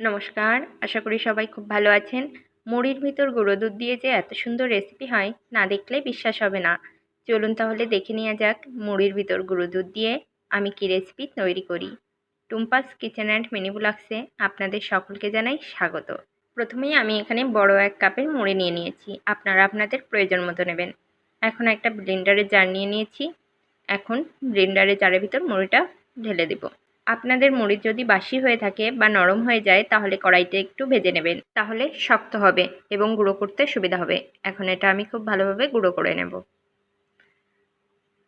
নমস্কার, আশা করি সবাই খুব ভালো আছেন। মুড়ির ভিতর গুঁড়ো দুধ দিয়ে যে এত সুন্দর রেসিপি হয়, না দেখলে বিশ্বাস হবে না। চলুন তাহলে দেখে নেওয়া যাক মুড়ির ভিতর গুঁড়ো দুধ দিয়ে আমি কি রেসিপি তৈরি করি। টুম্পাস কিচেন অ্যান্ড মিনি ব্লগসে আপনাদের সকলকে জানাই স্বাগত। প্রথমেই আমি এখানে বড় এক কাপের মুড়ি নিয়ে নিয়েছি, আপনারা আপনাদের প্রয়োজন মতো নেবেন। এখন একটা ব্লেন্ডারের জার নিয়ে নিয়েছি। এখন ব্লেন্ডারের জারের ভিতর মুড়িটা ঢেলে দেবো। আপনাদের মুড়ি যদি বাসি হয়ে থাকে বা নরম হয়ে যায়, তাহলে কড়াইতে একটু ভেজে নেবেন। তাহলে শক্ত হবে এবং গুঁড়ো করতে সুবিধা হবে। এখন এটা আমি খুব ভালোভাবে গুঁড়ো করে নেব।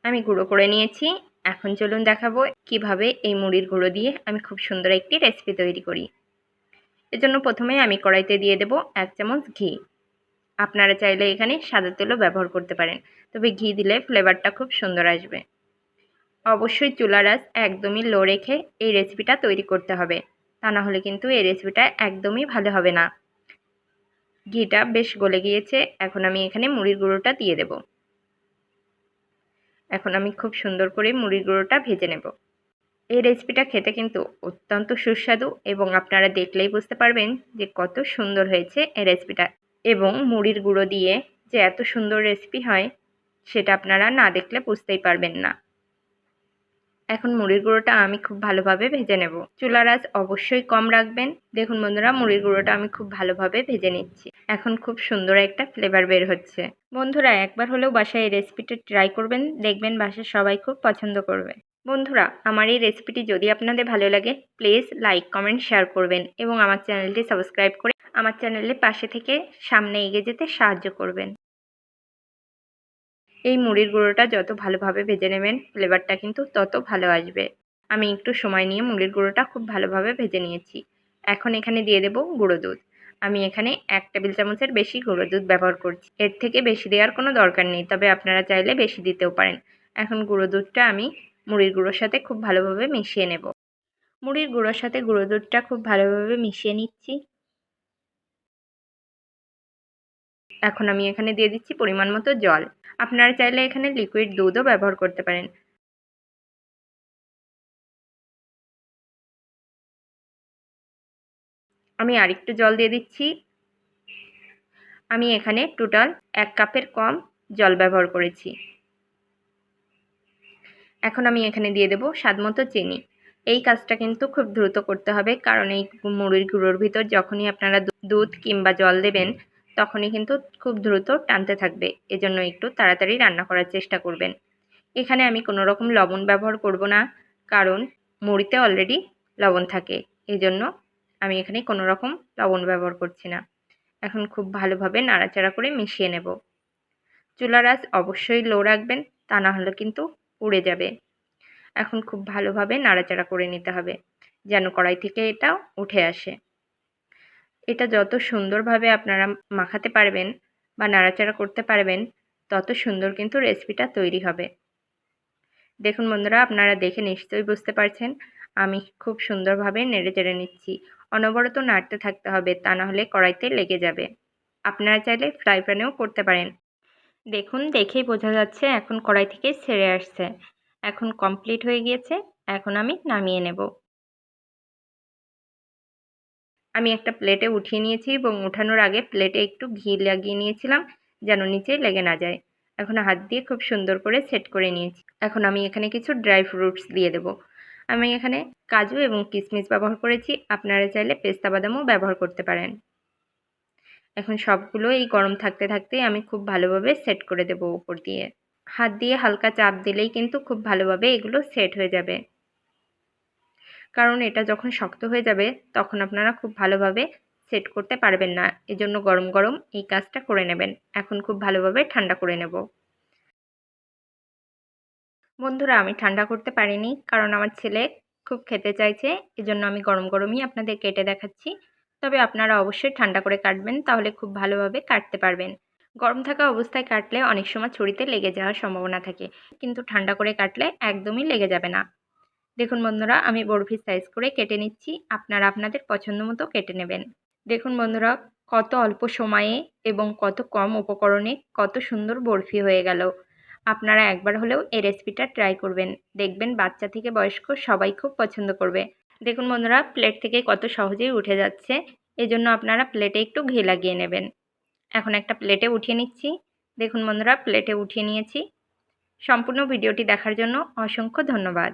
আমি গুঁড়ো করে নিয়েছি। এখন চলুন দেখাবো কীভাবে এই মুড়ির গুঁড়ো দিয়ে আমি খুব সুন্দর একটি রেসিপি তৈরি করি। এজন্য প্রথমে আমি কড়াইতে দিয়ে দেব এক চামচ ঘি। আপনারা চাইলে এখানে সাদা তেলও ব্যবহার করতে পারেন। তবে ঘি দিলে ফ্লেভারটা খুব সুন্দর আসবে। অবশ্যই চুলার আঁচ একদমই লো রেখে এই রেসিপিটা তৈরি করতে হবে। তা না হলে কিন্তু এই রেসিপিটা একদমই ভালো হবে না। ঘিটা বেশ গলে গিয়েছে, এখন আমি এখানে মুড়ির গুঁড়োটা দিয়ে দেব। এখন আমি খুব সুন্দর করে মুড়ির গুঁড়োটা ভেজে নেব। এই রেসিপিটা খেতে কিন্তু অত্যন্ত সুস্বাদু এবং আপনারা দেখলেই বুঝতে পারবেন যে কত সুন্দর হয়েছে এই রেসিপিটা এবং মুড়ির গুঁড়ো দিয়ে যে এত সুন্দর রেসিপি হয়, সেটা আপনারা না দেখলে বুঝতেই পারবেন না। এখন মুড়ির গুঁড়োটা আমি খুব ভালোভাবে ভেজে নেব। চুলার আঁচ অবশ্যই কম রাখবেন। দেখুন বন্ধুরা, মুড়ির গুঁড়োটা আমি খুব ভালোভাবে ভেজে নিচ্ছি। এখন খুব সুন্দর একটা ফ্লেভার বের হচ্ছে। বন্ধুরা, একবার হলেও বাসায় এই রেসিপিটা ট্রাই করবেন। দেখবেন বাসায় সবাই খুব পছন্দ করবে। বন্ধুরা, আমার এই রেসিপিটি যদি আপনাদের ভালো লাগে প্লিজ লাইক কমেন্ট শেয়ার করবেন এবং আমার চ্যানেলটি সাবস্ক্রাইব করে আমার চ্যানেলের পাশে থেকে সামনে এগিয়ে যেতে সাহায্য করবেন। এই মুড়ির গুঁড়োটা যত ভালোভাবে ভেজে নেবেন ফ্লেভারটা কিন্তু তত ভালো আসবে। আমি একটু সময় নিয়ে মুড়ির গুঁড়োটা খুব ভালোভাবে ভেজে নিয়েছি। এখন এখানে দিয়ে দেব গুঁড়ো দুধ। আমি এখানে এক টেবিল চামচের বেশি গুঁড়ো দুধ ব্যবহার করছি। এর থেকে বেশি দেওয়ার কোনো দরকার নেই, তবে আপনারা চাইলে বেশি দিতেও পারেন। এখন গুঁড়ো দুধটা আমি মুড়ির গুঁড়োর সাথে খুব ভালোভাবে মিশিয়ে নেব। মুড়ির গুঁড়োর সাথে গুঁড়ো দুধটা খুব ভালোভাবে মিশিয়ে নিচ্ছি। এখন আমি এখানে দিয়ে দিচ্ছি পরিমাণ মতো জল। আপনারা চাইলে এখানে লিকুইড দুধও ব্যবহার করতে পারেন। আমি আরেকটু জল দিয়ে দিচ্ছি। আমি এখানে টোটাল এক কাপের কম জল ব্যবহার করেছি। এখন আমি এখানে দিয়ে দেবো স্বাদ মতো চিনি। এই কাজটা কিন্তু খুব দ্রুত করতে হবে, কারণ এই মুড়ির গুঁড়োর ভিতর যখনই আপনারা দুধ কিংবা জল দেবেন তখনই কিন্তু খুব দ্রুত টানতে থাকবে। এজন্য একটু তাড়াতাড়ি রান্না করার চেষ্টা করবেন। এখানে আমি কোনো রকম লবণ ব্যবহার করব না, কারণ মুড়িতে অলরেডি লবণ থাকে। এজন্য আমি এখানে কোনো রকম লবণ ব্যবহার করছি না। এখন খুব ভালোভাবে নাড়াচাড়া করে মিশিয়ে নেব। চুলার আঁচ অবশ্যই লো রাখবেন, তা না হলে কিন্তু উড়ে যাবে। এখন খুব ভালোভাবে নাড়াচাড়া করে নিতে হবে, যেন কড়াই থেকে এটা উঠে আসে। এটা যত সুন্দরভাবে আপনারা মাখাতে পারবেন বা নাড়াচাড়া করতে পারবেন, তত সুন্দর কিন্তু রেসিপিটা তৈরি হবে। দেখুন বন্ধুরা, আপনারা দেখে নিশ্চয়ই বুঝতে পারছেন, আমি খুব সুন্দরভাবে নেড়ে চেড়ে নিচ্ছি। অনবরত নাড়তে থাকতে হবে, তা না হলে কড়াইতে লেগে যাবে। আপনারা চাইলে ফ্রাই প্যানেও করতে পারেন। দেখুন, দেখেই বোঝা যাচ্ছে এখন কড়াই থেকে ছেড়ে আসছে। এখন কমপ্লিট হয়ে গিয়েছে, এখন আমি নামিয়ে নেব। আমি একটা প্লেটে উঠিয়ে নিয়েছি এবং উঠানোর আগে প্লেটে একটু ঘি লাগিয়ে নিয়েছিলাম যেন নিচে লেগে না যায়। এখন হাত দিয়ে খুব সুন্দর করে সেট করে নিয়েছি। এখন আমি এখানে কিছু ড্রাই ফ্রুটস দিয়ে দেবো। আমি এখানে কাজু এবং কিশমিশ ব্যবহার করেছি। আপনারা চাইলে পেস্তা বাদামও ব্যবহার করতে পারেন। এখন সবগুলো এই গরম থাকতে থাকতেই আমি খুব ভালোভাবে সেট করে দেব উপর দিয়ে। হাত দিয়ে হালকা চাপ দিলেই কিন্তু খুব ভালোভাবে এগুলো সেট হয়ে যাবে। কারণ এটা যখন শক্ত হয়ে যাবে, তখন আপনারা খুব ভালোভাবে সেট করতে পারবেন না। এজন্য গরম গরম এই কাজটা করে নেবেন। এখন খুব ভালোভাবে ঠান্ডা করে নেব। বন্ধুরা, আমি ঠান্ডা করতে পারিনি কারণ আমার ছেলে খুব খেতে চাইছে, এজন্য আমি গরম গরমই আপনাদের কেটে দেখাচ্ছি। তবে আপনারা অবশ্যই ঠান্ডা করে কাটবেন, তাহলে খুব ভালোভাবে কাটতে পারবেন। গরম থাকা অবস্থায় কাটলে অনেক সময় ছুরিতে লেগে যাওয়ার সম্ভাবনা থাকে, কিন্তু ঠান্ডা করে কাটলে একদমই লেগে যাবে না। দেখুন বন্ধুরা, আমি বরফি সাইজ করে কেটে নিচ্ছি। আপনারা আপনাদের পছন্দ মতো কেটে নেবেন। দেখুন বন্ধুরা, কত অল্প সময়ে এবং কত কম উপকরণে কত সুন্দর বরফি হয়ে গেল। আপনারা একবার হলেও এই রেসিপিটা ট্রাই করবেন। দেখবেন বাচ্চা থেকে বয়স্ক সবাই খুব পছন্দ করবে। দেখুন বন্ধুরা প্লেট থেকে কত সহজেই উঠে যাচ্ছে। এজন্য আপনারা প্লেটে একটু ঘি লাগিয়ে নেবেন। এখন একটা প্লেটে উঠিয়ে নিচ্ছি। দেখুন বন্ধুরা প্লেটে উঠিয়ে নিয়েছি। সম্পূর্ণ ভিডিওটি দেখার জন্য অসংখ্য ধন্যবাদ।